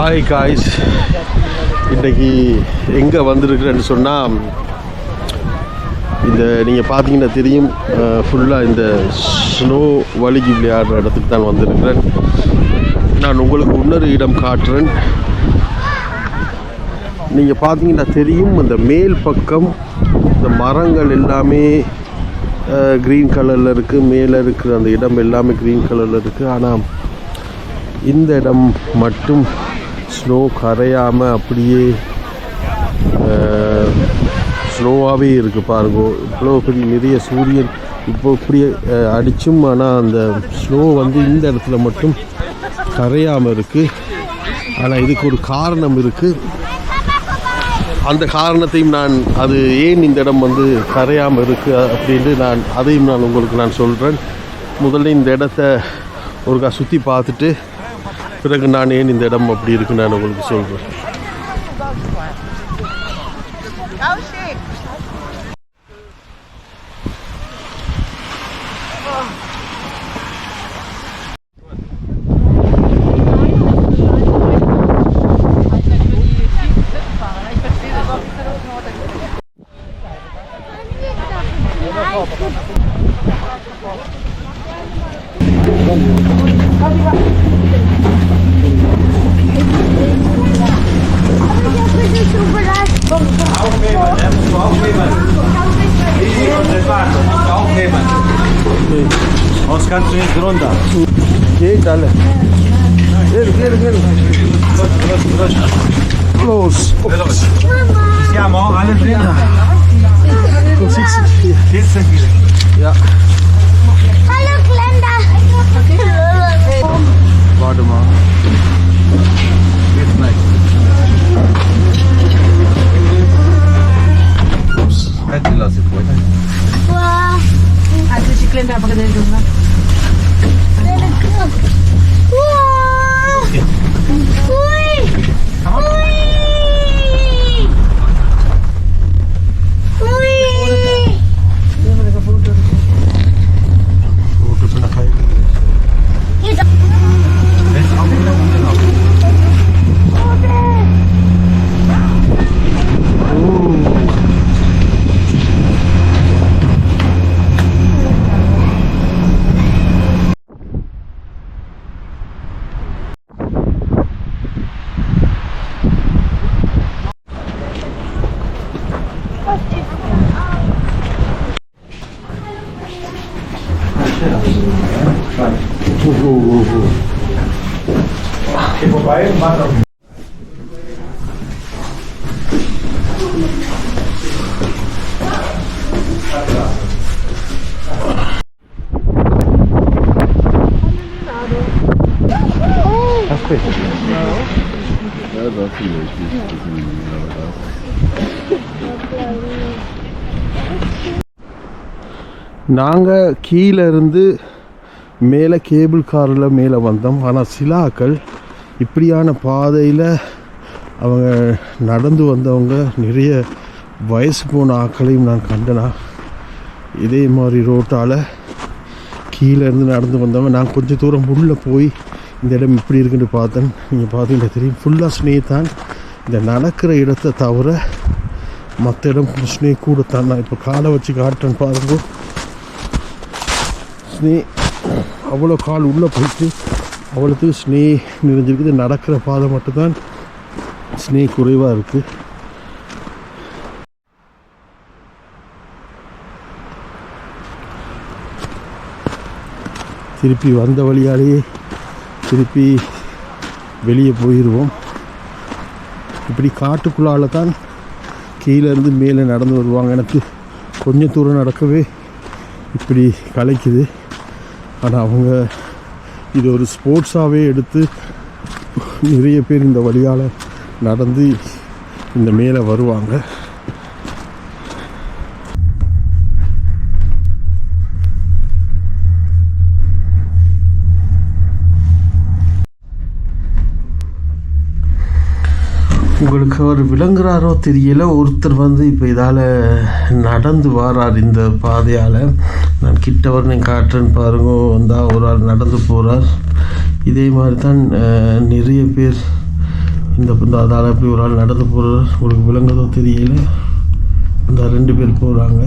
Hi guys இன்றைக்கி எங்கே வந்துருக்குறேன்னு சொன்னால் இந்த நீங்கள் பார்த்தீங்கன்னா தெரியும் ஃபுல்லாக இந்த ஸ்னோ வழுகி விளையாடுற இடத்துக்கு தான் வந்திருக்கிறேன். நான் உங்களுக்கு இன்னொரு இடம் காட்டுறேன். நீங்கள் பார்த்தீங்கன்னா தெரியும் அந்த மேல் பக்கம் இந்த மரங்கள் எல்லாமே க்ரீன் கலரில் இருக்குது மேலே இருக்கிற அந்த இடம் எல்லாமே க்ரீன் கலரில் இருக்குது ஆனால் இந்த இடம் மட்டும் ஸ்னோ கரையாமல் அப்படியே ஸ்னோவாகவே இருக்குது பாருங்க. இவ்வளோ பெரிய நிறைய சூரியன் இப்போ இப்படியே அடிச்சும் ஆனால் அந்த ஸ்னோ வந்து இந்த இடத்துல மட்டும் கரையாமல் இருக்குது ஆனால் இதுக்கு ஒரு காரணம் இருக்குது அந்த காரணத்தையும் நான் அது ஏன் இந்த இடம் வந்து கரையாமல் இருக்குது அப்படின்ட்டு நான் அதையும் நான் உங்களுக்கு நான் சொல்கிறேன் முதல்ல இந்த இடத்த ஒருக்கா சுற்றி பார்த்துட்டு பிறகு நான் ஏன் இந்த இடம் அப்படி இருக்குன்னு நான் உங்களுக்கு சொல்கிறேன் kannst du nicht runter. Geht alle. Geh, geh, geh. Los. Los. morgen alle drin. 14 Kilo. Ja. Hallo Glenda. Warte mal. Geht's nicht. Ups, hätte lassen wollen. Wow. Also Hat sich die Glenda aber gedreht, oder? Oh. நாங்கள் கீழே இருந்து மேலே cable காரில் மேலே வந்தோம். ஆனால் சிலாக்கள் இப்படியான பாதையில் அவங்க நடந்து வந்தவங்க நிறைய வயசு போன ஆட்களையும் நான் கண்டனா. இதே மாதிரி ரோட்டால் கீழே இருந்து நடந்து வந்தவங்க நான் கொஞ்சம் தூரம் உள்ளே போய் இந்த இடம் இப்படி இருக்குன்னு பார்த்தேன். நீங்கள் பார்த்தீங்கன்னா தெரியும். ஃபுல்லாக ஸ்னே தான் இந்த நடக்கிற இடத்தை தவிர மற்ற இடம் ஸ்னே தான் நான் இப்போ காலை வச்சு காட்டுறேன் பாருங்க. ஸ்னே அவ்வளோ கால் உள்ளே போயிட்டு அவ்வளோத்துக்கு ஸ்னே நிறைஞ்சிருக்குது. நடக்கிற பாதை மட்டும்தான் ஸ்னே குறைவாக இருக்குது திருப்பி வந்த வழியாலேயே திருப்பி வெளியே போயிடுவோம். இப்படி காட்டுக்குள்ளால தான் கீழேருந்து மேலே நடந்து வருவாங்க. எனக்கு கொஞ்சம் தூரம் நடக்கவே இப்படி கலைக்குது. ஆனால் அவங்க இது ஒரு ஸ்போர்ட்ஸாகவே எடுத்து நிறைய பேர் இந்த வழியால் நடந்து இந்த மேலே வருவாங்க. உங்களுக்கு அவர் விளங்குறாரோ தெரியல. ஒருத்தர் வந்து இப்போ இதால் நடந்து வாரார் இந்த பாதையால். நான் கிட்ட வரணும் காட்டுறேன்னு பாருங்க. வந்தால் ஒரு ஆள் நடந்து போகிறார் இதே மாதிரி தான் நிறைய பேர் இந்த இந்த அதால் அப்படி ஒரு ஆள் நடந்து போகிறார் உங்களுக்கு விளங்குறதோ தெரியல. இந்த ரெண்டு பேர் போகிறாங்க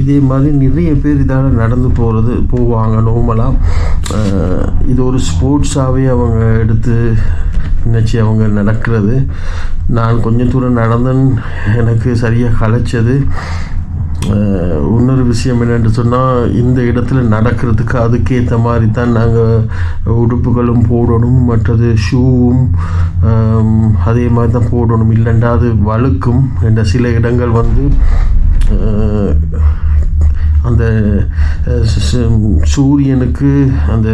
இதே மாதிரி நிறைய பேர் இதால் நடந்து போகிறது போவாங்க நார்மலாக இது ஒரு ஸ்போர்ட்ஸாகவே அவங்க எடுத்து நினச்சி அவங்க நடக்கிறது. நான் கொஞ்சம் தூரம் நடந்தேன். எனக்கு சரியாக களைச்சது இன்னொரு விஷயம் என்னென்று சொன்னால் இந்த இடத்துல நடக்கிறதுக்கு அதுக்கேற்ற மாதிரி தான் நாங்கள் உடுப்புகளும் போடணும் மற்றது ஷூவும் அதே மாதிரி தான் போடணும். இல்லைண்டா அது வழுக்கும் என்ற சில இடங்கள் வந்து அந்த சூரியனுக்கு அந்த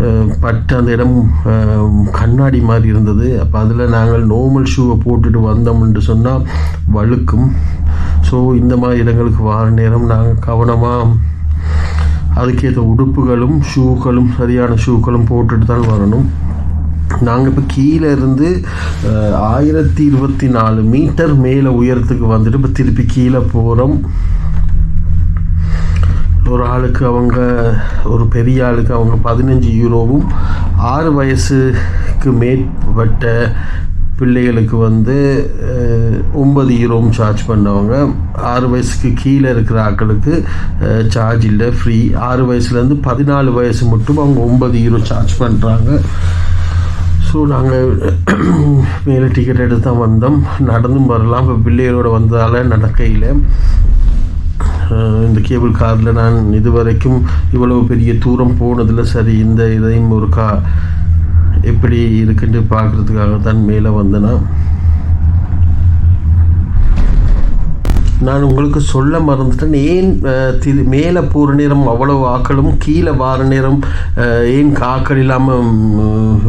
அஹ், பட்ட அந்த இடம் கண்ணாடி மாதிரி இருந்தது. அப்போ அதில் நாங்கள் நார்மல் ஷூவை போட்டுட்டு வந்தோம்னு சொன்னால் வழுக்கும். ஸோ இந்த மாதிரி இடங்களுக்கு வார நேரம் நாங்கள் கவனமாக அதுக்கேற்ற உடுப்புகளும் ஷூக்களும் சரியான ஷூக்களும் போட்டுட்டு தான் வரணும். நாங்கள் இப்போ கீழே இருந்து ஆயிரத்தி இருபத்தி நாலு மீட்டர் மேலே உயரத்துக்கு வந்துட்டு இப்போ திருப்பி கீழே போகிறோம் ஒரு ஆளுக்கு அவங்க ஒரு பெரிய ஆளுக்கு அவங்க பதினஞ்சு யூரோவும் ஆறு வயசுக்கு மேற்பட்ட பிள்ளைகளுக்கு வந்து ஒன்பது யூரோவும் சார்ஜ் பண்ணவங்க. ஆறு வயசுக்கு கீழே இருக்கிற ஆக்களுக்கு சார்ஜ் இல்லை ஃப்ரீ ஆறு வயசுலேருந்து பதினாலு வயசு மட்டும் அவங்க ஒன்பது யூரோ சார்ஜ் பண்ணுறாங்க ஸோ நாங்கள் மேலே டிக்கெட் எடுத்து தான் வந்தோம். நடந்தும் வரலாம். இப்போ பிள்ளைகளோட வந்ததால் நடக்கையில். இந்த கேபிள் காரில் நான் இதுவரைக்கும் இவ்வளவு பெரிய தூரம் போனதில் சரி இந்த இதையும் ஒரு கா எப்படி இருக்குன்னு பார்க்குறதுக்காக தான் மேலே வந்தேன்னா நான் உங்களுக்கு சொல்ல மறந்துட்டேன். ஏன் திரு மேலே போகிற நேரம் அவ்வளவு ஆக்களும் கீழே வார நேரம் ஏன் காக்கள் இல்லாமல்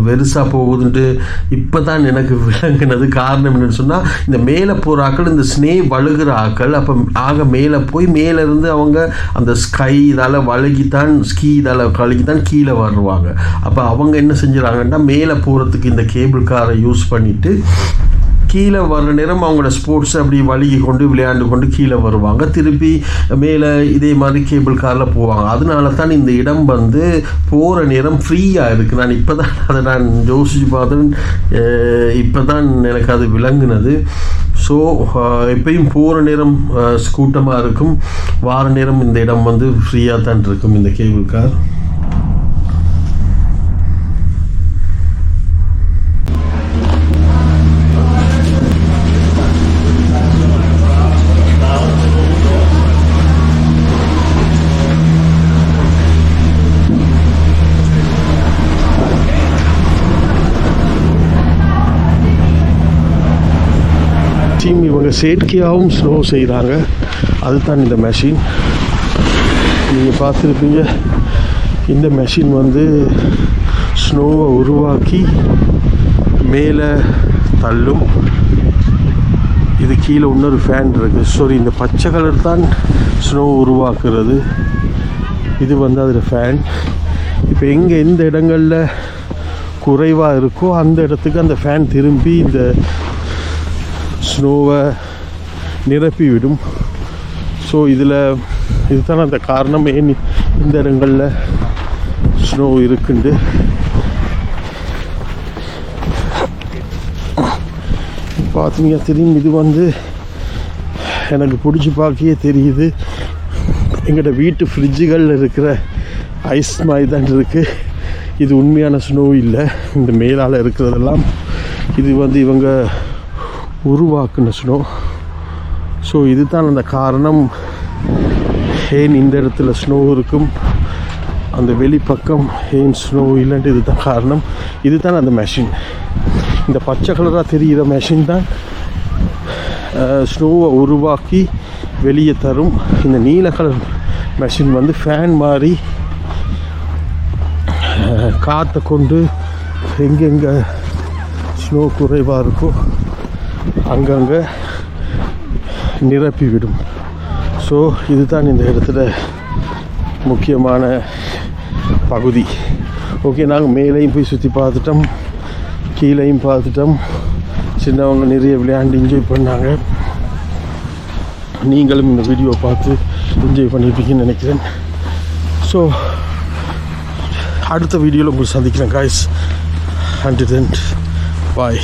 வெறுசாக போகுதுன்ட்டு இப்போ தான் எனக்கு விளங்கினது காரணம் என்னன்னு சொன்னால் இந்த மேலே போகிற ஆக்கள் இந்த ஸ்னே வழுகிற ஆக்கள் அப்போ ஆக மேலே போய் மேலே இருந்து அவங்க அந்த ஸ்கை இதால் வழுகித்தான் ஸ்கீ இதால் வழுகித்தான் கீழே வருவாங்க. அப்போ அவங்க என்ன செஞ்சுறாங்கன்னா மேலே போகிறதுக்கு இந்த கேபிள் காரை யூஸ் பண்ணிவிட்டு கீழே வர்ற நேரம் அவங்களோட ஸ்போர்ட்ஸ் அப்படி வழுகி கொண்டு விளையாண்டு கொண்டு கீழே வருவாங்க. திருப்பி மேலே இதே மாதிரி கேபிள் காரில் போவாங்க. அதனால தான் இந்த இடம் வந்து போகிற நேரம் ஃப்ரீயாக இருக்குது நான் இப்போ தான் அதை நான் யோசிச்சு பார்த்தேன். இப்போ தான் எனக்கு அது விளங்குனது. ஸோ எப்பயும் போகிற நேரம் கூட்டமாக இருக்கும். வார நேரம் இந்த இடம் வந்து ஃப்ரீயாக தான் இருக்கும் இந்த கேபிள் கார் டீம் இவங்க செயற்கையாகவும் ஸ்லோ செய்கிறாங்க அதுதான் இந்த மெஷின் நீங்கள் பார்த்துருப்பீங்க இந்த மெஷின் வந்து ஸ்னோவை உருவாக்கி மேலே தள்ளும். இது கீழே இன்னொரு ஃபேன் இருக்குது சாரி இந்த பச்சை கலர் தான் ஸ்னோ உருவாக்குறது. இது வந்து அதில் ஃபேன் இப்போ எங்கே எந்த இடங்களில் குறைவாக இருக்கோ அந்த இடத்துக்கு அந்த ஃபேன் திரும்பி இந்த ஸ்னோவை நிரப்பிவிடும் ஸோ இதில் இதுதான் அந்த காரணம். ஏன் இந்த இடங்களில் ஸ்னோ இருக்குண்டு? பார்த்தீங்க தெரியும். இது வந்து எனக்கு பிடிச்சி பார்க்கையே தெரியுது. எங்கள்கிட்ட வீட்டு ஃப்ரிட்ஜுகளில் இருக்கிற ஐஸ் மாதிரி தான் இருக்குது இது உண்மையான ஸ்னோ இல்லை. இந்த மேலால் இருக்கிறதெல்லாம். இது வந்து இவங்க உருவாக்குன ஸ்னோ ஸோ இதுதான் அந்த காரணம். ஏன் இந்த இடத்துல ஸ்னோ இருக்கும்? அந்த வெளிப்பக்கம் ஏன் ஸ்னோ இல்லைன்ட்டு இதுதான் காரணம். இதுதான் அந்த மெஷின் இந்த பச்சை கலராக தெரிகிற மெஷின் தான் ஸ்னோவை உருவாக்கி வெளியே தரும். இந்த நீல கலர் மெஷின் வந்து ஃபேன் மாதிரி காற்றை கொண்டு எங்கெங்கே ஸ்னோ குறைவாக இருக்கோ அங்கங்கே நிரப்பிவிடும். ஸோ இதுதான் இந்த இடத்துல முக்கியமான பகுதி. ஓகே நாங்கள் மேலேயும் போய் சுற்றி பார்த்துட்டோம். கீழேயும் பார்த்துட்டோம். சின்னவங்க நிறைய விளையாண்டு என்ஜாய் பண்ணாங்க. நீங்களும் இந்த வீடியோ பார்த்து என்ஜாய் பண்ணியிருப்பீங்கன்னு நினைக்கிறேன். ஸோ அடுத்த வீடியோவில் உங்களுக்கு சந்திக்கிறேன் காய்ஸ் அண்ட் தென் பாய்